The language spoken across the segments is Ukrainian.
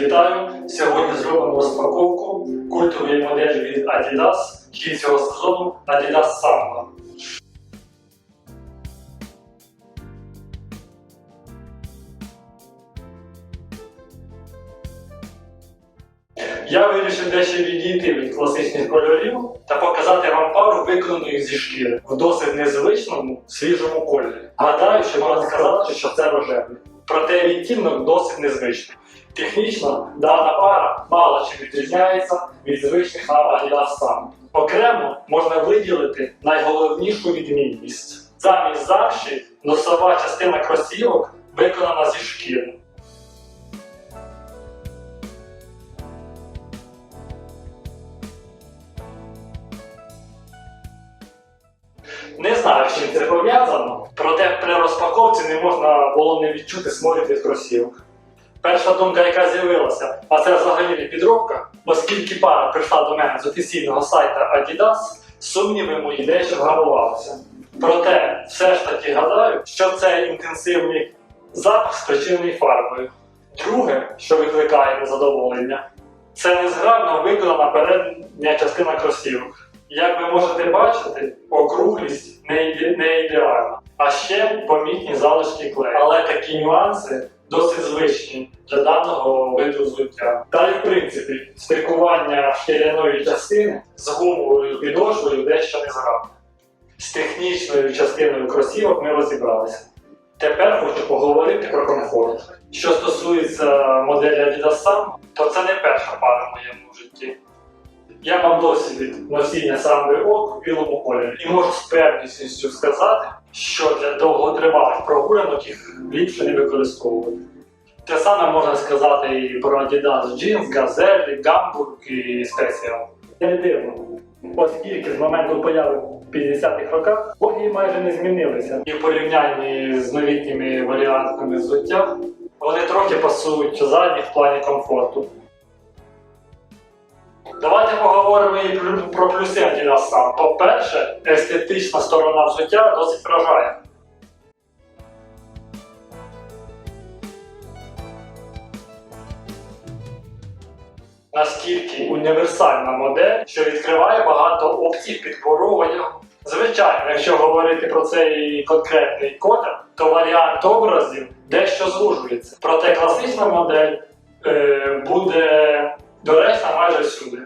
вітаю! Сьогодні зробимо розпаковку культової моделі від Adidas цього сезону Adidas Samba. Я вирішив дещо відійти від класичних кольорів та показати вам пару виконаних зі шкіри в досить незвичному свіжому кольорі. Гадаю, що можна сказати, що це рожевий. Проте відтінок досить незвичний. Технічно дана пара мало чим відрізняється від звичних нам Adidas Samba. Окремо можна виділити найголовнішу відмінність. Замість замші носова частина кросівок виконана зі шкіри. Не знаю, з чим це пов'язано, проте при розпаковці не можна було не відчути сморід від кросівок. Перша думка, яка з'явилася, а це взагалі не підробка, оскільки пара прийшла до мене з офіційного сайту Adidas, сумніви мої дещо вгамувалися. Проте все ж таки гадаю, що це інтенсивний запах спричинений фарбою. Друге, що викликає незадоволення, це незграбно виконана передня частина кросівок. Як ви можете бачити, округлість не, іде- не ідеальна, а ще помітні залишки клею. Але такі нюанси досить звичні для даного виду взуття. Та й в принципі, стикування шкіряної частини з гумовою підошвою дещо не незграбне. З технічною частиною кросівок ми розібралися. Тепер хочу поговорити про комфорт. Що стосується моделі Adidas Samba, то це не перша пара в моєму житті. Я мав досвід носіння самби ок у білому кольорі і можу з певністю сказати, що для довготривалих прогулянок їх ліпше не використовувати. Те саме можна сказати і про Adidas Jeans, Gazelle, Gamburg і Special. Це не дивно, оскільки з моменту появи в 50-х роках боги майже не змінилися. І в порівнянні з новітніми варіантами взуття вони трохи пасують задні в плані комфорту. Давайте поговоримо і про- плюси Adidas Samba. По-перше, естетична сторона взуття досить вражає. Наскільки універсальна модель, що відкриває багато опцій підбору одягу. Звичайно, якщо говорити про цей конкретний колір, то варіант образів дещо звужується. Проте класична модель е, буде доречна майже всюди.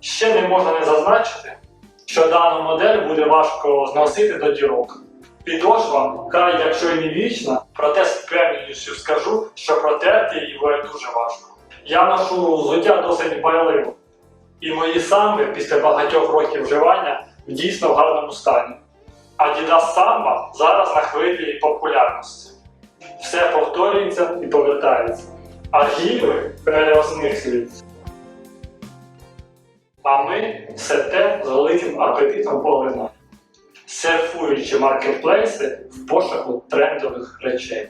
Ще не можна не зазначити, що дану модель буде важко зносити до дірок. Підошва, хай якщо і не вічна, проте з певністю скажу, що протерти її буде дуже важко. Я ношу взуття досить байливо, і мої самби після багатьох років вживання в дійсно в гарному стані. Adidas Samba зараз на хвилі популярності. Все повторюється і повертається. Архіви переосмислюються. А ми все те з великим апетитом поглинаємо, серфуючи маркетплейси в пошуку трендових речей.